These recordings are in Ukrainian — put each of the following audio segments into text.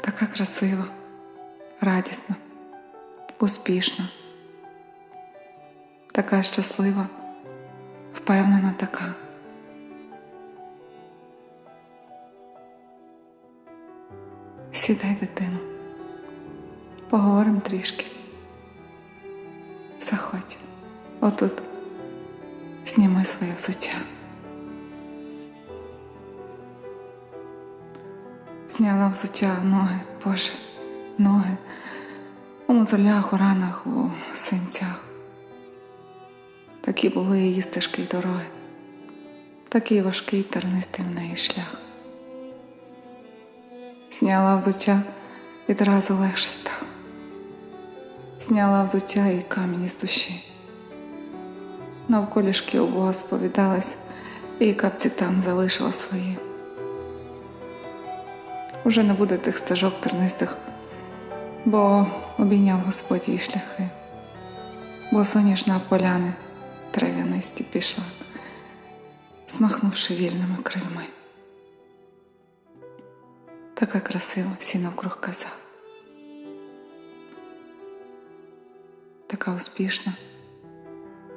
така красива, радісна, успішна, така щаслива, впевнена така. Сідай, дитину, поговоримо трішки. Заходь, отут, зніми своє взуття. Зняла взуття ноги, Боже, ноги у мозолях, у ранах, у синцях. Такі були її стежки й дороги, такий важкий тернистий в неї шлях. Зняла взуття, відразу легше став. Зняла взуття і камінь із душі. Навколішки у Бога сповідалась, і капці там залишила свої. Уже не буде тих стежок тернистих, бо обійняв Господь її шляхи, бо соняшна поляни трав'янисті пішла, смахнувши вільними крильми. Така красива всі навкруг казав. Така успішна,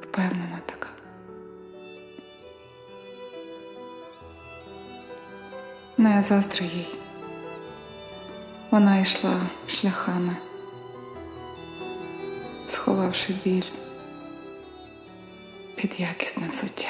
впевнена така. Не заздрю їй. Вона йшла шляхами, сховавши біль під якісне взуття.